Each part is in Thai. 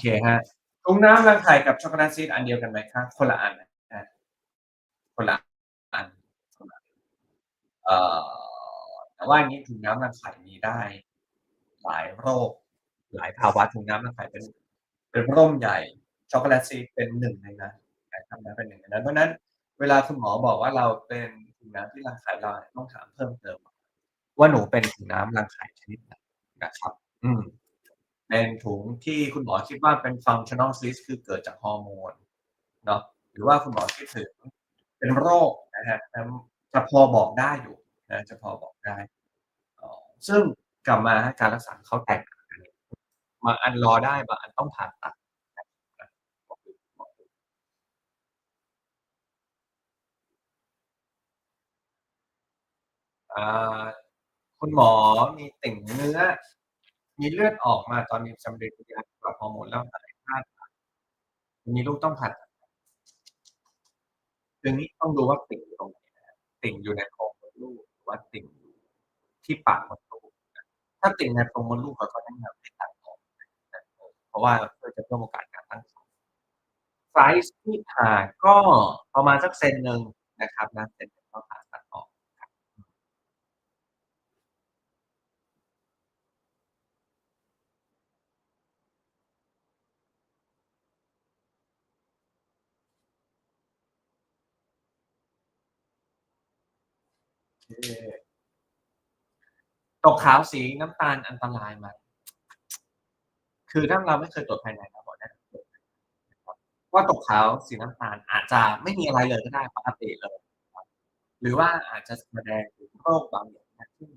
เคฮะถุงน้ำรังไข่กับช็อกโกแลตซีดอันเดียวกันไหมครับคนละอันนะคนละอันคนละเอ่อแต่ว่าอย่างนี้ถุงน้ำรังไข่มีได้ หลายโรค หลายภาวะถุงน้ำรังไข่เป็น เป็นร่มใหญ่ช็อกโกแลตซีดเป็นหนึ่งในนั้นนะครับนะเป็นหนึ่งในนั้นเพราะนั้นเวลาคุณหมอบอกว่าเราเป็นถุงน้ำที่รังไข่เราเนี่ยต้องถามเพิ่มเติม ว่าหนูเป็นถุงน้ำรังไข่ชนิดไหนนะครับ อืม เป็นถุงที่คุณหมอคิดว่าเป็น functional cyst คือเกิดจากฮอร์โมนเนาะหรือว่าคุณหมอคิดถึงเป็นโรคนะฮะจะพอบอกได้อยู่นะจะพอบอกได้ ซึ่งกลับมาการรักษาเขาแตกต่างกันบางอันรอได้บางอันต้องผ่าตัดคุณหมอมีติ่งเนื้อ มีเลือดออกมาตอนมีสำเร็จยากับฮอร์โมนแล้วอะไรพลาดมีลูกต้องผ่าตัดคือนี้ต้องดูว่าติ่งตรงไหนนะติ่งอยู่ในโพรงมดลูกหรือว่าติ่งอยู่ที่ปากมดลูกถ้าติ่งในโพรงมดลูกเราก็แนะนำให้ตัดออกเพราะว่าเพื่อจะเพิ่มโอกาสการตั้งครรภ์ไซส์ที่ผ่าก็ประมาณสักเซนหนึ่งนะครับนะเซนหนึ่งก็ผ่าตัดออก ตกขาวสีน้ำตาลอันตรายไหมคือถ้าเราไม่เคยตรวจภายในเราบอกได้ว่าตกขาวสีน้ำตาลอาจจะไม่มีอะไรเลยก็ได้ปกติเลยหรือว่าอาจจะแสดงถึงโรคบางอย่างที่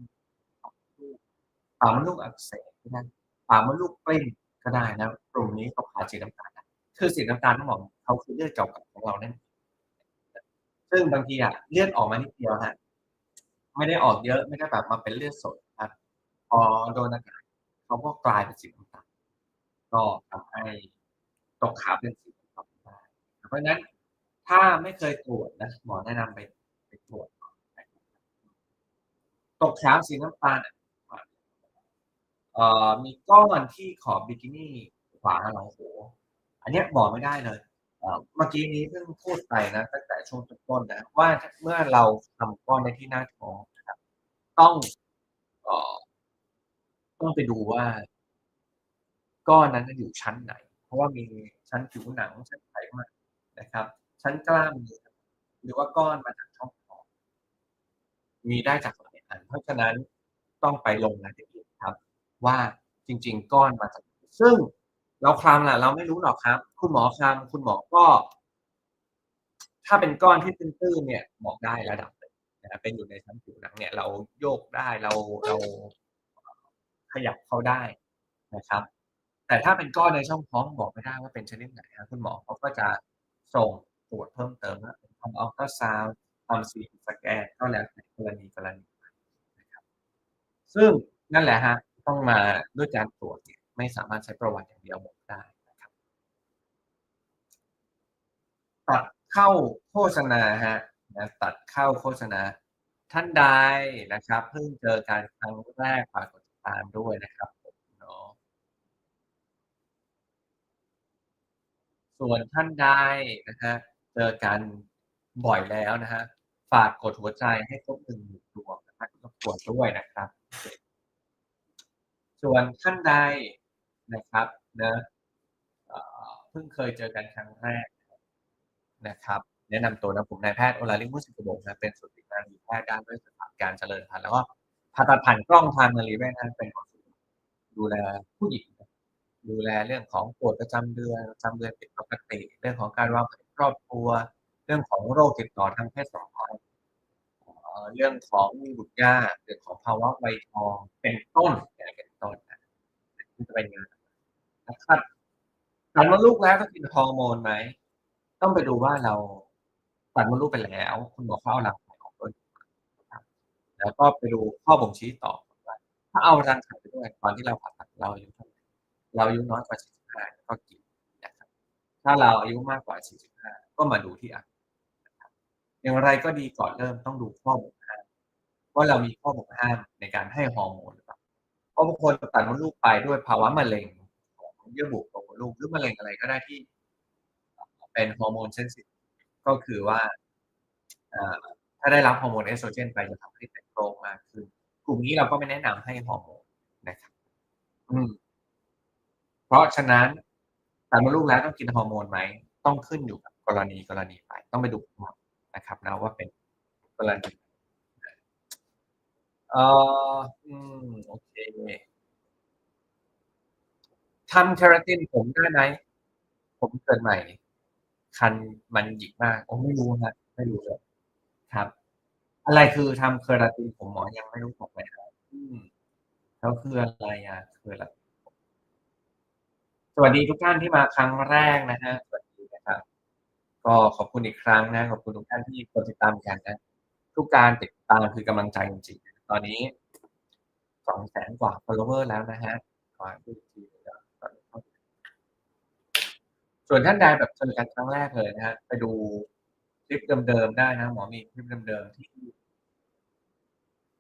ปากมดลูกอักเสบก็ได้ปากมดลูกปริ้นก็ได้นะกลุ่มนี้ตกขาวสีน้ำตาลนะคือสีน้ำตาลต้องบอกเขาคือเลือดเก่าๆของเรานั่นซึ่งบางทีอะเลือดออกมานิดเดียวฮะ ไม่ได้ออกเยอะไม่ได้แบบมาเป็นเลือดสดครับพอโดนอากาศเขาก็กลายเป็นสีน้ำตาลก็ทำให้ตกขาวเป็นสีน้ำตาลได้เพราะฉะนั้นถ้าไม่เคยตรวจนะหมอแนะนำไปไปตรวจตกขาวสีน้ำตาลเอ่อมีก้อนที่ขอบบิกินี่ขวาหลังหูอันนี้บอกไม่ได้เลย เมื่อกี้นี้เพิ่งพูดไปนะตั้งแต่ช่วงต้นนะว่าเมื่อเราทำก้อนในที่หน้าท้องนะครับ ต้องอต้องไปดูว่า ก้อนนั้นอยู่ชั้นไหน เพราะว่ามีชั้นผิวหนังชั้นไขมันนะครับ ชั้นกล้ามเนื้อหรือว่าก้อนมาจากช่องท้องมีได้จากหลายอันเพราะฉะนั้นต้องไปลงรายละเอียดครับ ว่าจริง ๆ ก้อนมาจากซึ่ง เราคลำแหละเราไม่รู้หรอกครับ คุณหมอคลำคุณหมอก็ ถ้าเป็นก้อนที่ตื้นๆเนี่ยบอกได้ระดับหนึ่งนะเป็นอยู่ในชั้นผิวหนังเนี่ย เราโยกได้เราเราขยับเขาได้นะครับ แต่ถ้าเป็นก้อนในช่องท้องบอกไม่ได้ว่าเป็นชนิดไหนครคุณหมอเขาก็จะส่งตรวจเพิ่มเติมว่าเป็นทำอัลตราซาวด์ทำซีสแกนก็แล้วแต่กรณีกรณีนะครับ ซึ่งนั่นแหละฮะต้องมาด้วยการตรวจเนี่ย ไม่สามารถใช้ประวัติอย่างเดียวหมดได้นะครับตัดเข้าโฆษณาฮะนะตัดเข้าโฆษณา ท่านใดนะครับ เพิ่งเจอการครั้งแรกฝากกดติดตามด้วยนะครับเนาะส่วนท่านใดนะฮะเจอกันบ่อยแล้วนะฮะฝากกดหัวใจให้ครบหนึ่งหมื่นดวงนะครับรบกวนด้วยนะครับ ส่วนท่านใด นะครับเนะเพิ่งเคยเจอกันครั้งแรกนะครับ แนะนำตัวนะผมนายแพทย์โอลาลิมุสิกบงนะเป็นสุตินารีแพทย์ด้านด้วยสถาการเจริญพันธุ์แล้วก็ผ่าตัดผ่านกล้องทางนารีเวชนะเป็นดูแลผู้หญิงดูแลเรื่องของปวดประจำเดือนประจำเดือนผิดปกติ เรื่องของการวางแผนครอบครัว เรื่องของโรคติดต่อทางเพศสัมพันธ์เรื่องของมีบุตรยากเรื่องของภาวะวัยทองเป็นต้นนะที่จะเป็นงานนะครับ ตัดมดลูกแล้วก็กินฮอร์โมนไหม ต้องไปดูว่าเราตัดมดลูกไปแล้ว คุณหมอเขาเอารังไข่ออกด้วยแล้วก็ไปดูข้อบ่งชี้ต่อว่าถ้าเอารังไข่ไปด้วยตอนที่เราผ่าตัดเราอายุเท่าไหร่เราอายุน้อยกว่า 45 ก็กินนะครับถ้าเราอายุมากกว่า 45 ก็มาดูที่อะอย่างไรก็ดีก่อนเริ่มต้องดูข้อบ่งห้ามว่าเรามีข้อบ่งห้ามในการให้ฮอร์โมนหรือเปล่าเพราะบางคนตัดมดลูกไปด้วยภาวะมะเร็งของเยื่อบุโพรงมดดลูกหรือมะเร็งอะไรก็ได้ที่ เป็นฮอร์โมนเซนซิทีฟก็คือว่าถ้าได้รับฮอร์โมนเอสโตรเจนไปจะทำให้เป็นโรคมากขึ้น กลุ่มนี้เราก็ไม่แนะนำให้ฮอร์โมนนะครับอืมเพราะฉะนั้นการมีลูกแล้วต้องกินฮอร์โมนไหมต้องขึ้นอยู่กับกรณีกรณีไป ต้องไปดูหมอนะครับนะว่าเป็นกรณีเอ่ออืมโอเค ทำเคราตินผมได้ไหม ผมเกิดใหม่ คันมันหยิกมาก โอ้ไม่รู้ครับไม่รู้เลยครับ อะไรคือทำเคราตินผมหมอยังไม่รู้บอกเลยครับแล้วคืออะไรอะคืออะไรสวัสดีทุกท่านที่มาครั้งแรกนะฮะสวัสดีนะครับ ก็ขอบคุณอีกครั้งนะขอบคุณทุกท่านที่กดติดตามกันนะทุกการติดตามคือกำลังใจจริงๆตอนนี้สองแสนกว่า follower แล้วนะฮะขอดูอีกทีนะครับ ส่วนท่านใดแบบเจอกันครั้งแรกเลยนะฮะไปดูคลิปเดิมๆได้นะ หมอมีคลิปเดิมๆที่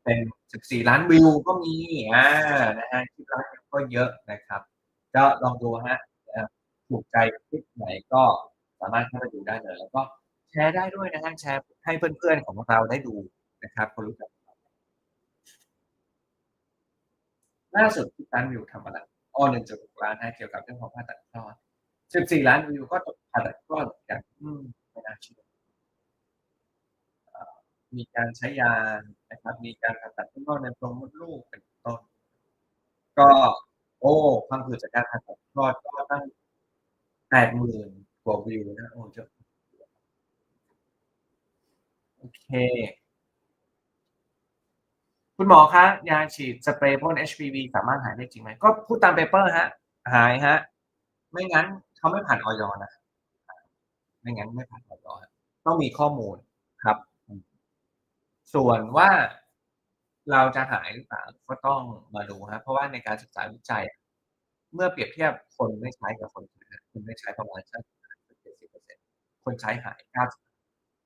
เป็น 14 ล้านวิวก็มีอ่านะฮะคลิปล้านก็เยอะนะครับ ก็ลองดูฮะถูกใจคลิปไหนก็สามารถเข้าไปดูได้เลย แล้วก็แชร์ได้ด้วยนะฮะแชร์ให้เพื่อนๆของเราได้ดูนะครับคนรู้จักล่าสุดที่ล้านวิวทำอะไรอ้อ1.6ล้านนะเกี่ยวกับเรื่องของผ่าตัดคลอด 14ล้านวิวก็ผ่าตัดคลอดเหมือนกันอืมไม่น่าเชื่อเอ่อมีการใช้ยานะครับ มีการผ่าตัดข้างนอกในโพรงมดลูกเป็นต้น ก็ โอ้พังผืดจากการผ่าตัดคลอดก็ตั้ง80,000กว่าวิวนะโอ้เยอะโอเค คุณหมอคะยาฉีดสเปรย์พ่น HPV สามารถหายได้จริงไหม ก็พูดตาม paper ครับหายครับไม่งั้น เขาไม่ผ่านออย.นะไม่งั้นไม่ผ่านออย.ครับต้องมีข้อมูลครับ ส่วนว่าเราจะหายหรือเปล่าก็ต้องมาดูครับเพราะว่าในการศึกษาวิจัย เมื่อเปรียบเทียบคนไม่ใช้กับคนใช้คนไม่ใช้ประมาณสัก70%คนใช้หาย90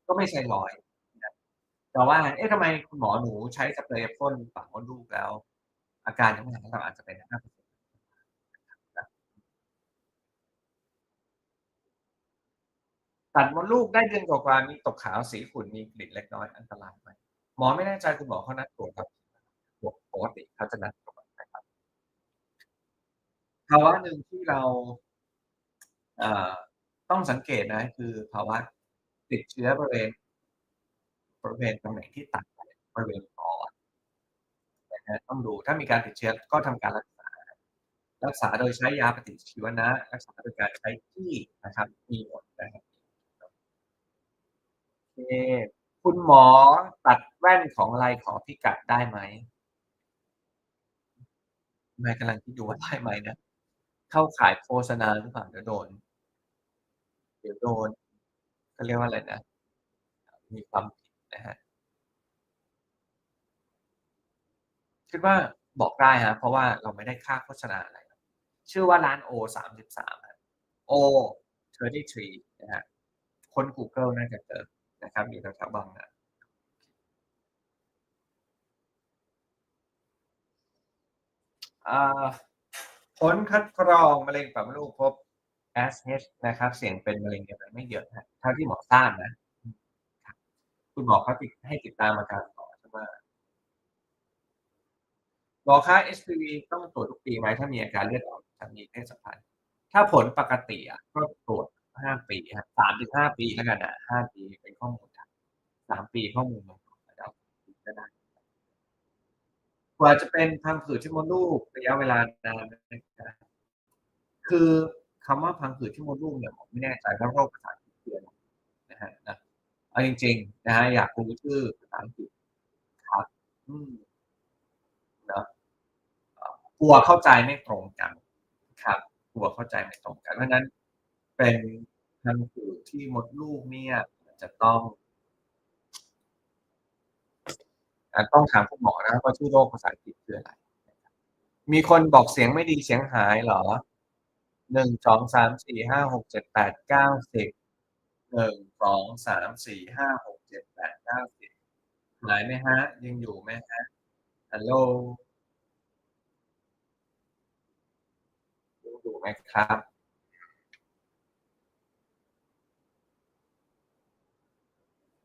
ก็ไม่ใช่100นะแต่ว่าเอ๊ะทำไมคุณหมอหนูใช้สเปรย์พ่นปากมดลูกแล้ว อาการยังไม่หายเราอาจจะเป็น5%น ตัดมดลูกได้เดือนกว่าๆมีตกขาวสีขุ่นมีกลิ่นเล็กน้อยอันตรายไหม?หมอไม่แน่ใจคุณหมอเขานัดตรวจครับปกติเขาจะนัดตรวจนะครับภาวะหนึ่งที่เราต้องสังเกตนะคือภาวะติดเชื้อบริเวณบริเวณตรงไหน่งที่ตัดบริเวณปอดนะครับต้องดูถ้ามีการติดเชื้อก็ทำการรักษา รักษาโดยใช้ยาปฏิชีวนะ รักษาโดยการใช้ที่นะครับมีหมดนะครับ เคคุณหมอตัดแว่นของอะไรขอพิกัดได้ไหม?ไม่กำลังคิดอยู่ว่าได้ไหมนะ เข้าขายโฆษณาหรือเปล่า?เดี๋ยวโดน เดี๋ยวโดนเขาเรียกว่าอะไรนะ มีความผิดนะครับคิดว่าบอกได้ครับเพราะว่าเราไม่ได้ค่าโฆษณาอะไร ชื่อว่าร้าน O33 ครับ O33 นะครับค้ทรีนกูเกิลน่าจะเจอ นะครับอยู่แถวๆบางนาผลคัดกรองมะเร็งปากมดลูกพบ s h นะครับ เสี่ยงเป็นมะเร็งเนี่ยมันไม่เยอะครับเท่าที่หมอทราบนะ คุณหมอเขาติดให้ติดตามอาการต่อใช่ไหม?หมอคะ HPV ต้องตรวจทุกปีไหมถ้ามีอาการเลือดออกหลังมีเพศสัมพันธ์?ถ้าผลปกติอะก็ตรวจ 5ปีครับ3-5ปีแล้วกันน่ะ5ปีเป็นข้อมูลครับ3ปีข้อมูลมันก็ได้กว่าจะเป็นพังผืดที่มดลูกระยะเวลานานไหมครับ?คือคำว่าพังผืดที่มดลูกเนี่ยผมไม่แน่ใจว่าโรคภาษาอังกฤษคืออะไรนะครับนะเอาจริง ๆ นะครับอยากรู้ชื่อภาษาอังกฤษครับ อืมเนาะกลัวเข้าใจไม่ตรงกัน ครับกลัวเข้าใจไม่ตรงกันเพราะนั้น เป็นทางผืดที่มดลูกเนี่ยจะต้องต้องถามคุณหมอนะครัว่าชื่อโรคภาษาอังกฤษคืออะไร มีคนบอกเสียงไม่ดีเสียงหายเหรอหนึ่งสองสามสี่ห้าหกเจ็ดแปดเก้าสิบหนึ่งสองสามสี่ห้าหกเจ็ดแปดเก้าสิบหายไหมฮะ ยังอยู่ไหมฮะฮัลโหลยังอยู่ไหมครับ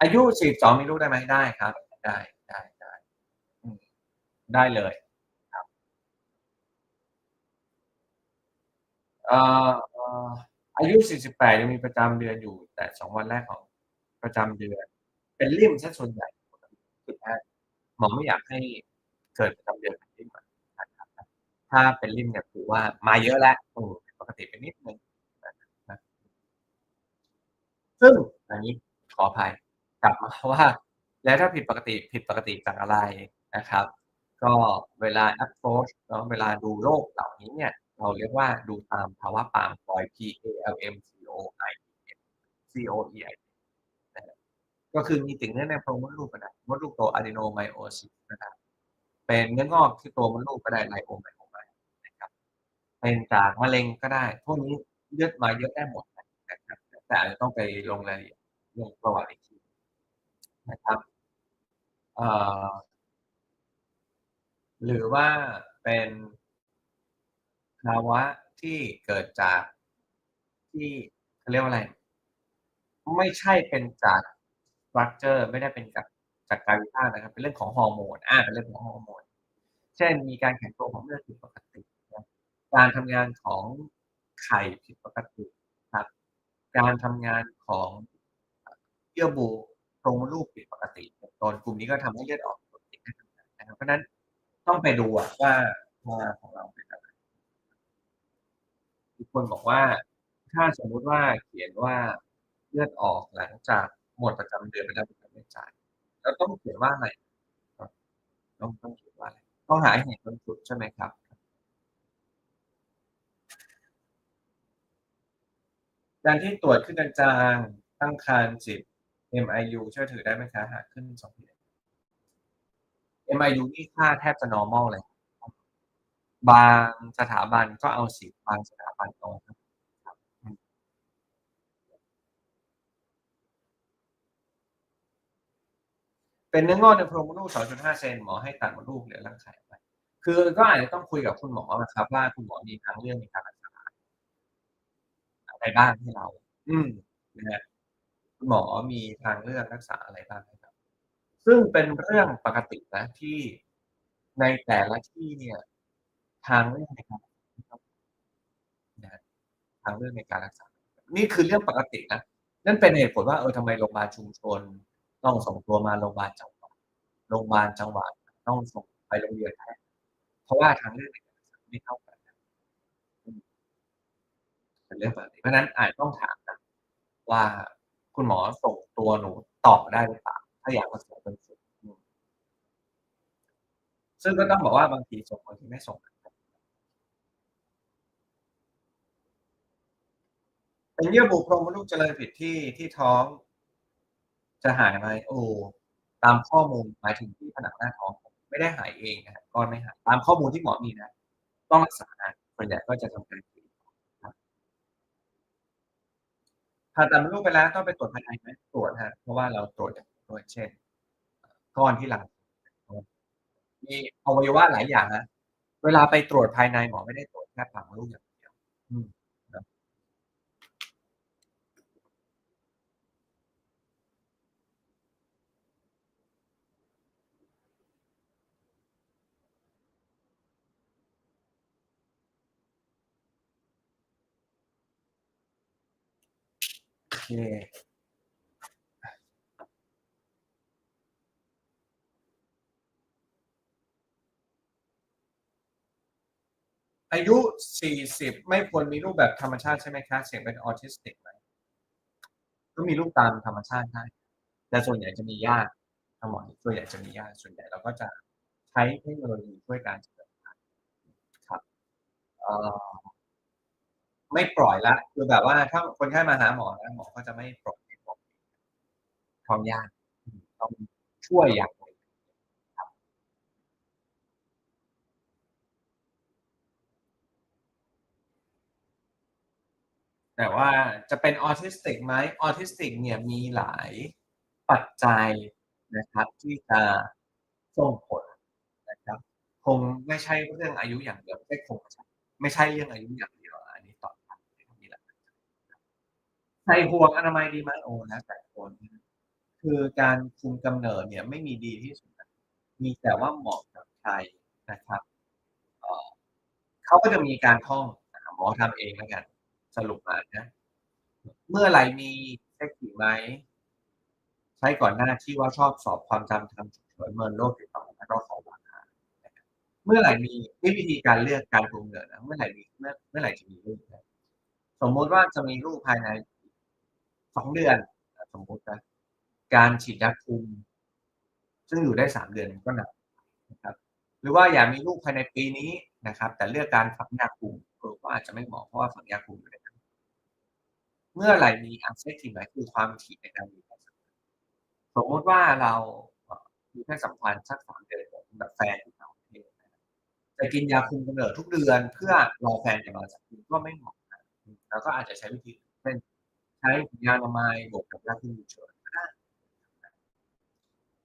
อายุ42มีลูกได้ไหม?ได้ครับ ได้ได้ๆอืมได้เลยครับเอ่ออายุ48ยังมีประจำเดือนอยู่ แต่2วันแรกของประจำเดือน เป็นลิ่มเสียส่วนใหญ่หมอไม่อยากให้เกิดประจำเดือนเป็นลิ่มนะครับถ้าเป็นลิ่มเนี่ยถือว่ามาเยอะแล้วปกติไปนิดนึงซึ่งอันนี้ขออภัย กลับมาว่า แล้วถ้าผิดปกติผิดปกติจากอะไรนะครับ ก็เวลา approach เนาะเวลาดูโรคเหล่านี้เนี่ย เราเรียกว่าดูตามภาวะปามพลอย P A L M C O I C-O-E-I ก็คือมีติ่งเนื้อในโพรงมดลูกก็ได้มดลูกโต Adenomyosis นะครับเป็นเนื้องอกที่ตัวมดลูกก็ได้ Leiomyoma นะครับเป็นจากมะเร็งก็ได้พวกนี้เลือดมาเยอะได้หมดนะครับแต่อาจจะต้องไปลงรายละเอียดเรื่องประวัติอีก นะครับเอ่อหรือว่าเป็นภาวะที่เกิดจากที่เขาเรียกว่าอะไร ไม่ใช่เป็นจาก structure ไม่ได้เป็นจากจากกายวิภาคนะครับ เป็นเรื่องของฮอร์โมนอ่าเป็นเรื่องของฮอร์โมน เช่นมีการแข็งตัวของเลือดผิดปกตินะการทำงานของไข่ผิดปกติครับ การทำงานของเยื่อบุ โพรงมดลูกผิดปกติเป็นต้นกลุ่มนี้ก็ทำให้เลือดออกปกติไม่ทำงนะครับเพราะฉะนั้นต้องไปดูว่าว่าของเราเป็นอะไรมีคนบอกว่า ถ้าสมมุติว่าเขียนว่าเลือดออกหลังจากหมดประจำเดือนไปแล้วแต่ไม่จ่ายแล้วต้องเขียนว่าอะไร?ต้องต้องเขียนว่าอะไร?ต้องหาเห็นตรงจุดใช่ไหมครับ?การที่ตรวจขึ้นจางตั้งครรภ์10 MIU เชื่อถือได้ไหมคะ?หากขึ้น2ขีด MIU นี่ค่าแทบจะ normal เลย บางสถาบันก็เอา10บางสถาบันเอา5ครับอืมเป็นเนื้องอกในโพรงมดลูก 2.5 เซนหมอให้ตัดมดลูกเหลือรังไข่ไป คือก็อาจจะต้องคุยกับคุณหมออะครับ ว่าคุณหมอมีทางเลือกในการรักษาอะไรบ้างให้เรา อืมนะฮะ คุณหมอมีทางเลือกรักษาอะไรบ้างให้เราซึ่งเป็นเรื่องปกตินะที่ในแต่ละที่เนี่ย ทางเลือกในการนะทางเลือกในการรักษา นี่คือเรื่องปกตินะนั่นเป็นเหตุผลว่าเออทำไมโรงพยาบาลชุมชน ต้องส่งตัวมาโรงพยาบาลจังหวัดโรงพยาบาลจังหวัดต้องส่งไปโรงเรียนแพทย์เพราะว่าทางเลือกในการรักษาไม่เท่ากันเป็นเรื่องปกติเพราะฉะนั้นอาจต้องถามนะว่า คุณหมอส่งตัวหนูต่อได้หรือเปล่า?ถ้าอยากรักษาจนสุดซึ่งก็ต้องบอกว่าบางทีส่งบางทีไม่ส่งเป็นเยื่อบุโพรงมดลูกเจริญผิดที่ที่ท้อง จะหายไหม?โอ้ตามข้อมูลหมายถึงที่ผนังหน้าท้องไม่ได้หายเองนะครับก้อนไม่หายตามข้อมูลที่หมอมีนะ ต้องรักษานานส่วนใหญ่ก็จะทำการ ครับ ผ่าตัดมดลูกไปแล้วต้องไปตรวจภายในไหม?ตรวจฮะเพราะว่าเราตรวจตรวจเช่นก้อนที่รังมีอวัยวะหลายอย่างนะเวลาไปตรวจภายในหมอไม่ได้ตรวจแค่ปากมดลูกอย่างเดียว อืมครับโอเคอายุ 40 ไม่ควรมีลูกแบบธรรมชาติใช่ไหมคะ?เสี่ยงเป็น Autistic ไหม?ก็มีลูกตามธรรมชาติได้ แต่ส่วนใหญ่จะมียากทางหมอส่วนใหญ่จะมียากส่วนใหญ่เราก็จะใช้เทคโนโลยีช่วยการเฉลิมพันธุ์ครับอ่อ ไม่ปล่อยล้วคือแบบว่าถ้าคนไข้มาหาหมอนะหมอก็จะไม่ปล่อยให้ท้องท้องยากต้องช่วยอย่างหนึ่งครับแต่ว่าจะเป็น Autistic ไหม? Autistic เนี่ยมีหลายปัจจัยนะครับ ที่จะส่งผลนะครับ คงไม่ใช่เรื่องอายุอย่างเดียวไม่คงไม่ใช่เรื่องอายุอย่างเดียว อันนี้ตอบได้ มีหลายปัจจัยครับ ใส่ห่วงอนามัยดีไหม?โอ้แล้วแต่คนคือการคุมกำเนิดเนี่ยไม่มีดีที่สุด มีแต่ว่าเหมาะกับใครนะครับเเขาก็จะมีการท่องหมอทำเองแล้วกันสรุปมานะเมื่อไหร่มีเซ็กซี่ไหมใช้ก่อนหน้าที่ว่าชอบสอบความจำทำฉุกเฉินเมินโรคติดต่อแล้วก็ของราคานเมื่อไหร่มีนี่วิธีการเลือกการคุมกำเนิดนะเมื่อไหร่มีเมื่อเมื่อไหร่จะมีลูกสมมติว่าจะมีลูกภายใน สองเดือนสมมตินะการฉีดยาคุม ซึ่งอยู่ได้สามเดือนก็หนักนะครับ หรือว่าอยากมีลูกภายในปีนี้นะครับ แต่เลือกการฝังยาคุมก็อาจจะไม่เหมาะเพราะว่าฝังยาคุมอยู่ในนั้นเมื่อไหร่มีอักเสบทีไหมคือความถี่ในการมีเพศสัมพันธ์สมมติว่าเราเอ่อมีเพศสัมพันธ์สักสามเดือนแบบแฟนอยู่ต่างเรับจะกินยาคุมกำเนิดทุกเดือนเพื่อรอแฟนจะมาจากคุณก็ไม่เหมาะนะแล้วก็อาจจะใช้วิธีอื่น ใช้ยาอนามัยบวกกับยาคุมฉุกเฉินก็ได้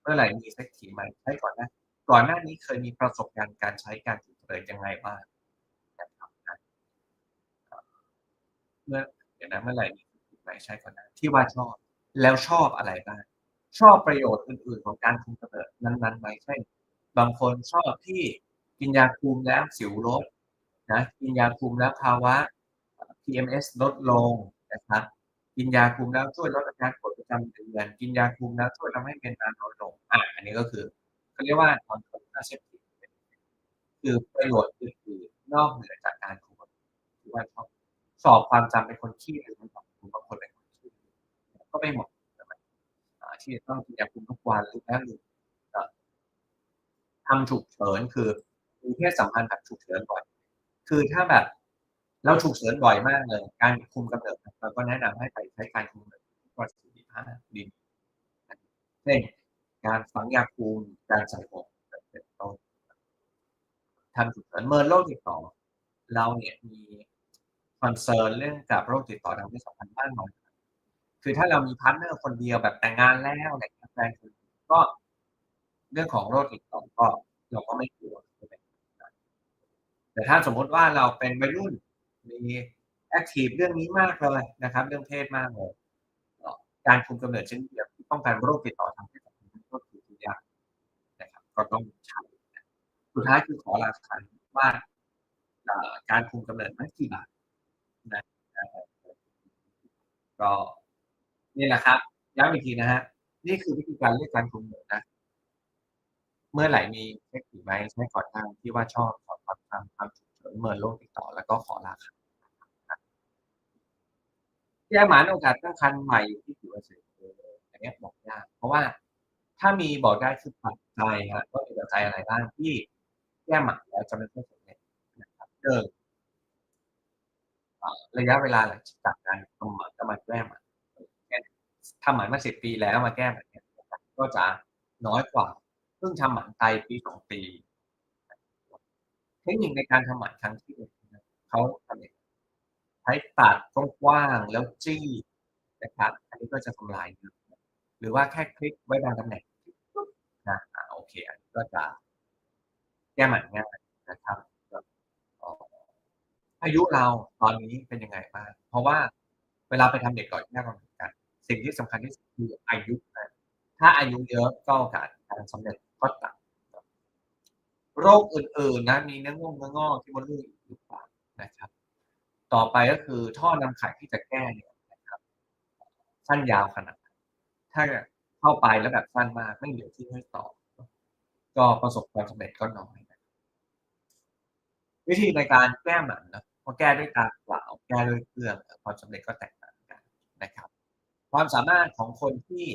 เมื่อไหร่มีเซ็กทีไหมใช้ก่อนนะ ก่อนหน้านี้เคยมีประสบการณ์การใช้การถูกเลยยังไงบ้างนะครับนะเมื่อเดี๋ยวนะเมื่อไหร่มีเซ็กทีไหมใช้ก่อนนะที่ว่าชอบ แล้วชอบอะไรบ้างชอบประโยชน์อื่นๆของการคุมกำเนิดนั้นๆไหมเช่นบางคนชอบที่กินยาคุมแล้วสิวลดนะกินยาคุมแล้วภาวะ PMS ลดลงนะครับ กินยาคุมแล้วช่วยลดอาการปวดประจำเดือน กินยาคุมแล้วช่วยทำให้เป็นการน้อยลงอะอันนี้ก็คือเขาเรียกว่า non contraceptive คือประโยชน์อื่นๆนอกเหนือจากการคุมกำเนิดที่ว่าชอบสอบความจำเป็นคนขี้ลืมบางคนบางคนเป็นคนขี้ก็ไม่เหมาะที่จะต้องกินยาคุมทุกวันหรือแล้หรือทำฉุกเฉินคือมีเพศสัมพันธ์แบบฉุกเฉินบ่อยคือถ้าแบบ เราฉุกเฉินบ่อยมากเลย การคุมกำเนิดเราก็แนะนำให้ไปใช้การคุมกำเนิดประสิทธิภาพดีเช่นการฝังยาคุมการใส่อกเป็นต้นทำฉุกเฉินเมินโรคติดต่อ เราเนี่ยมีคอนเซิร์นเรื่องกับโรคติดต่อทางเพศสัมพันธ์มากน้อยคือถ้าเรามีพาร์ทเนอร์คนเดียวแบบแต่งงานแล้วอะไรอย่างเงี้ยแฟนคนเดียวก็เรื่องของโรคติดต่อก็เราก็ไม่กลัวแต่ถ้าสมมติว่าเราเป็นวัยรุ่น มีแอคทีฟเรื่องนี้มากเลยนะครับ เรื่องเพศมากเลยการคุมกำเนิดเช่นเดียวที่ป้องกันโรคติดต่อทางเพศสัมพันธ์ก็คือทุกอย่างนะครับ ก็ต้องใช้สุดท้ายคือขอราคาว่าเอ่อการคุมกำเนิดไม่กี่บาทนะก็นี่แหละครับย้ำอีกทีนะฮะนี่คือวิธีการเลือกการคุมกำเนิดนะเมื่อไหร่มีเช็คถือไหมใช้ก่อนหน้าที่ว่าชอบสอความจำความฉุก เฉินเมินโรคติดต่อแล้วก็ขอราคาแย่หมานโอกาสตั้งครรภ์ใหม่อยู่ที่กี่เปอร์เซ็นต์อันนี้บอกยากเพราะว่าถ้ามีบอกได้คือปัจจัยฮะว่ามีปัจจัยอะไรบ้างที่แก้หมันแล้วจะไม่ค่อยสำเร็จนะครับหนึ่งเอ่อระยะเวลาหลังจากการทำหมันก็มาแก้หมันเช่นทำหมันมาสิบปีแล้วมาแก้หมันเนี่ยก็จะน้อยกว่าเพิ่งทำหมันไตปีสองปี เทคนิคในการทำหมันครั้งที่หนึ่งเขาทำเองใช้ตัดกว้างๆแล้วจี้นะครับ อันนี้ก็จะทำลายเนื้อหรือว่าแค่คลิกไว้บางตำแหน่งนะโอเค อันนี้ก็จะแก้หมันง่ายนะครับอายุเราตอนนี้เป็นยังไงบ้าง เพราะว่าเวลาไปทำเด็กก่อนยากกว่าเหมือนกัน สิ่งที่สำคัญที่สุดคืออายุนะถ้าอายุเยอะก็โอกาสการสำเร็จก็ต่ำ โรคอื่นๆนะมีเนื้องอกเนื้องอกที่มดลูกหรือเปล่านะครับ ต่อไปก็คือท่อนำไข่ที่จะแก้เนี่ยนะครับ สั้นยาวขนาด ถ้าเข้าไปแล้วแบบสั้นมากไม่เหลือที่ให้ต่อ ก็ประสบความสำเร็จก็น้อยนะวิธีในการแก้หมันนะพอแก้ด้วยการเปล่าแก้ด้วยเครื่องความสำเร็จก็แตกต่างกันนะครับ ความสามารถของคนที่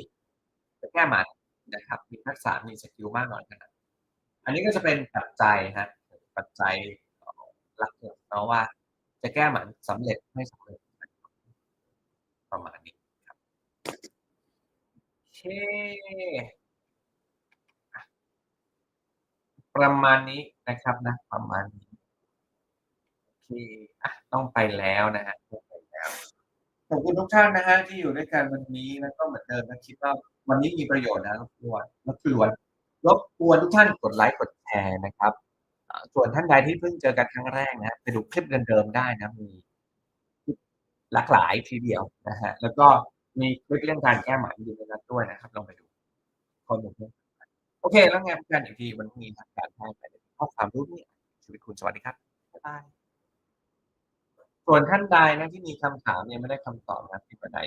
จะแก้หมันนะครับ มีทักษะมีสกิลมากน้อยขนาด อันนี้ก็จะเป็นปัจจัยฮะปัจจัยหลักเนาะว่า จะแก้หมันสำเร็จไม่สำเร็จประมาณนี้ครับโอเคประมาณนี้นะครับนะ ประมาณนี้โอเคอะต้องไปแล้วนะฮะต้องไปแล้วขอบคุณทุกท่านนะฮะที่อยู่ด้วยกันวันนี้แล้วก็เหมือนเดิมนะคิดว่าวันนี้มีประโยชน์นะรบกวนรบกวน รบกวนทุกท่านกดไลค์กดแชร์นะครับอ่าส่วนท่านใดที่เพิ่งเจอกันครั้งแรกนะไปดูคลิปเดิมๆได้นะมีคลิปหลากหลายทีเดียวนะฮะแล้วก็มีคลิปเรื่องการแก้หมันอยู่ในนั้นด้วยนะครับลองไปดูข้อมูลเพิ่มเติมกันโอเค แล้วไงพบกันอีกทีวันพรุ่งนี้ทางการแพทย์ในข้อความรู้นี่ชีวิตคุณสวัสดีครับบ๊ายบายส่วนท่านใดนะที่มีคำถามยังไม่ได้คำตอบนะที่บันได